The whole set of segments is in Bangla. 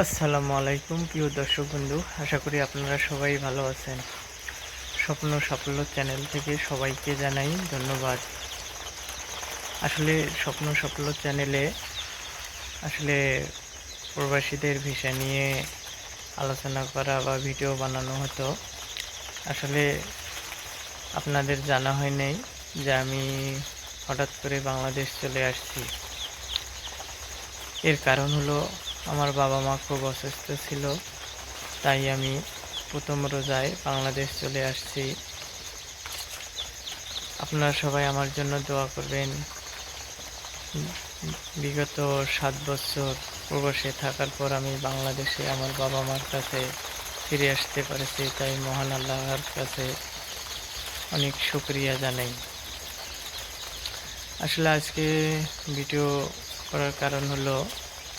আসসালামু আলাইকুম, প্রিয় দর্শক বন্ধু। আশা করি আপনারা সবাই ভালো আছেন। স্বপ্ন সাফল্য চ্যানেল থেকে সবাইকে জানাই ধন্যবাদ। আসলে স্বপ্ন সাফল্য চ্যানেলে আসলে প্রবাসীদের ভিসা নিয়ে আলোচনা করা বা ভিডিও বানানো হতো। আসলে আপনাদের জানা হয় নাই যে আমি হঠাৎ করে বাংলাদেশ চলে আসছি। এর কারণ হলো আমার বাবা মা খুব অসুস্থ ছিল, তাই আমি প্রথম রোজায় বাংলাদেশ চলে আসছি। আপনারা সবাই আমার জন্য দোয়া করবেন। বিগত সাত বছর প্রবাসে থাকার পর আমি বাংলাদেশে আমার বাবা মার কাছে ফিরে আসতে পারেছি, তাই মহান আল্লাহর কাছে অনেক শুক্রিয়া জানাই। আসলে আজকে ভিডিও করার কারণ হলো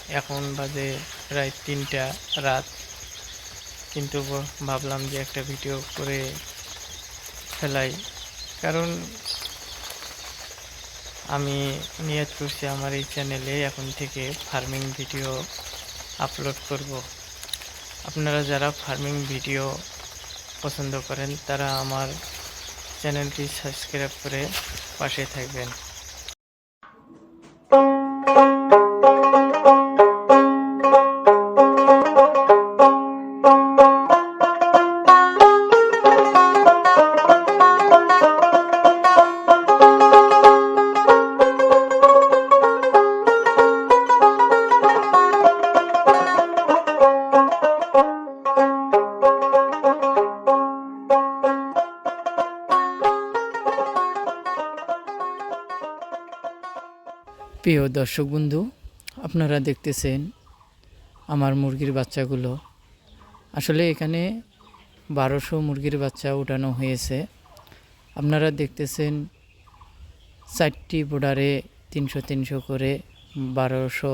এখন বাজে প্রায় তিনটা রাত। কিন্তু ভাবলাম যে একটা ভিডিও করে ফেলাই। কারণ আমি নিয়ত করছি আমার এই চ্যানেলে এখন থেকে ফার্মিং ভিডিও আপলোড করব। আপনারা যারা ফার্মিং ভিডিও পছন্দ করেন, তারা আমার চ্যানেলটি সাবস্ক্রাইব করে পাশে থাকবেন। প্রিয় দর্শক বন্ধু, আপনারা দেখতেছেন আমার মুরগির বাচ্চাগুলো। আসলে এখানে বারোশো মুরগির বাচ্চা উঠানো হয়েছে। আপনারা দেখতেছেন চারটি বোর্ডারে তিনশো তিনশো করে বারোশো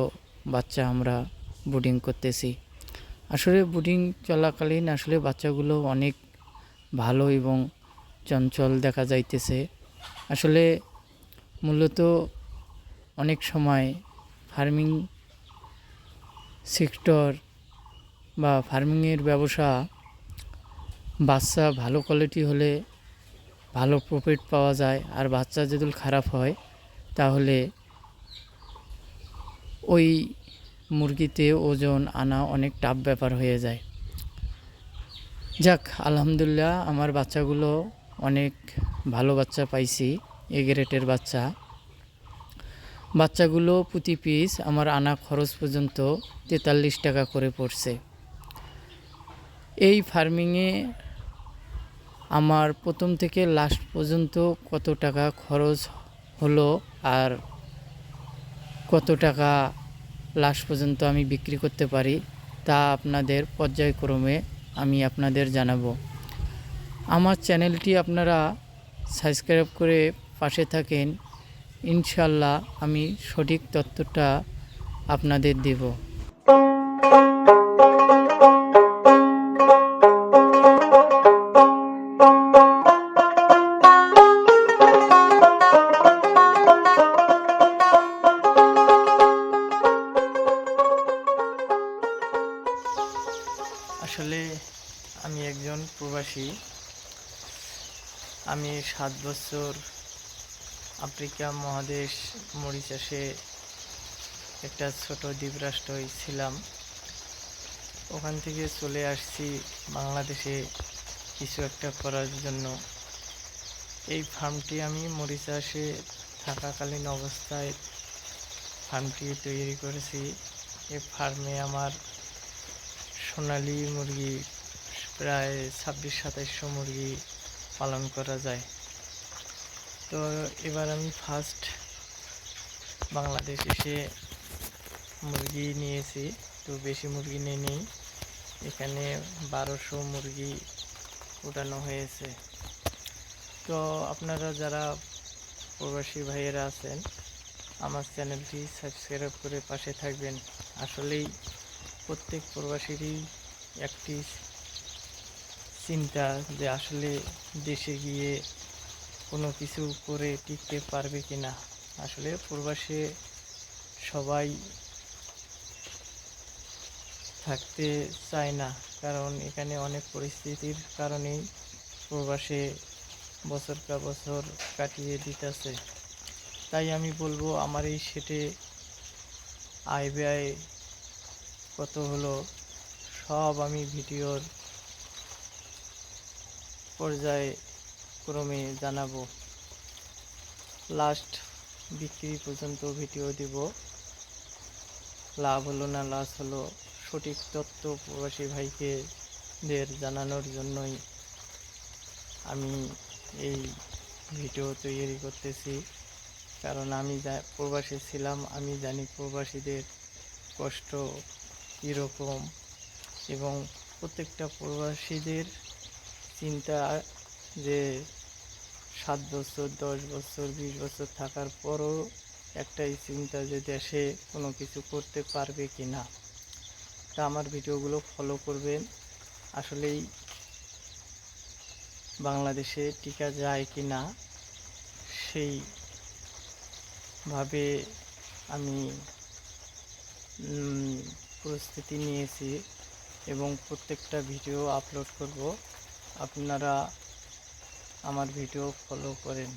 বাচ্চা আমরা বুডিং করতেছি। আসলে বুডিং চলাকালীন আসলে বাচ্চাগুলো অনেক ভালো এবং চঞ্চল দেখা যাইতেছে। আসলে মূলত অনেক সময় ফার্মিং সেক্টর বা ফার্মিংয়ের ব্যবসা বাচ্চা ভালো কোয়ালিটি হলে ভালো প্রফিট পাওয়া যায় আর বাচ্চা যদি খারাপ হয় তাহলে ওই মুরগিতে ওজন আনা অনেক টাফ ব্যাপার হয়ে যায়। যাক, আলহামদুলিল্লাহ আমার বাচ্চাগুলো অনেক ভালো বাচ্চা পাইছি এ গ্রেটের বাচ্চা। বাচ্চাগুলো প্রতি পিস আমার আনা খরচ পর্যন্ত তেতাল্লিশ টাকা করে পড়ছে। এই ফার্মিংয়ে আমার প্রথম থেকে লাস্ট পর্যন্ত কত টাকা খরচ হলো আর কত টাকা লাস্ট পর্যন্ত আমি বিক্রি করতে পারি, তা আপনাদের পর্যায়ক্রমে আমি আপনাদের জানাব। আমার চ্যানেলটি আপনারা সাবস্ক্রাইব করে পাশে থাকেন ইনশাল্লাহ আমি সঠিক তথ্যটা আপনাদের দেব। আসলে আমি একজন প্রবাসী। আমি সাত বছর আফ্রিকা মহাদেশ মরিচাসে একটা ছোট দ্বীপরাষ্ট্রই ছিলাম। ওখান থেকে চলে আসছি বাংলাদেশে কিছু একটা করার জন্য। এই ফার্মটি আমি মরিচাসে থাকাকালীন অবস্থায় ফার্মটি তৈরি করেছি। এই ফার্মে আমার সোনালি মুরগি প্রায় ছাব্বিশ সাতাইশশো মুরগি পালন করা যায়। তো এবার আমি ফার্স্ট বাংলাদেশ এসে মুরগি নিয়েছি। তো বেশি মুরগি নিয়ে নেই। এখানে বারোশো মুরগি উঠানো হয়েছে। তো আপনারা যারা প্রবাসী ভাইয়েরা আছেন, আমার চ্যানেলটি সাবস্ক্রাইব করে পাশে থাকবেন। আসলেই প্রত্যেক প্রবাসীরই একটি চিন্তা যে আসলে দেশে গিয়ে কোনো কিছু করে টিকতে পারবে কি না আসলে প্রবাসে সবাই থাকতে চায় না, কারণ এখানে অনেক পরিস্থিতির কারণেই প্রবাসে বছর কা বছর কাটিয়ে দিতেছে। তাই আমি বলব, আমার এই সেটে আয় ব্যয় কত হলো, সব আমি ভিডিওর পর্যায়ে ক্রমে জানাব। লাস্ট বিক্রি পর্যন্ত ভিডিও দিব। লাভ হলো না লস হলো। সঠিক তথ্য প্রবাসী ভাইকে দের জানানোর জন্যই আমি এই ভিডিও তৈরি করতেছি। কারণ আমি প্রবাসী ছিলাম, আমি জানি প্রবাসীদের কষ্ট কীরকম এবং প্রত্যেকটা প্রবাসীদের চিন্তা যে সাত বছর, দশ বছর, বিশ বছর থাকার পরও একটাই চিন্তা যে দেশে কোনো কিছু করতে পারবে কি না। তা আমার ভিডিওগুলো ফলো করবেন। আসলেই বাংলাদেশে টিকা যায় কি না সেইভাবে আমি প্রস্তুতি নিয়েছি এবং প্রত্যেকটা ভিডিও আপলোড করব। আপনারা আমার ভিডিও ফলো করেন।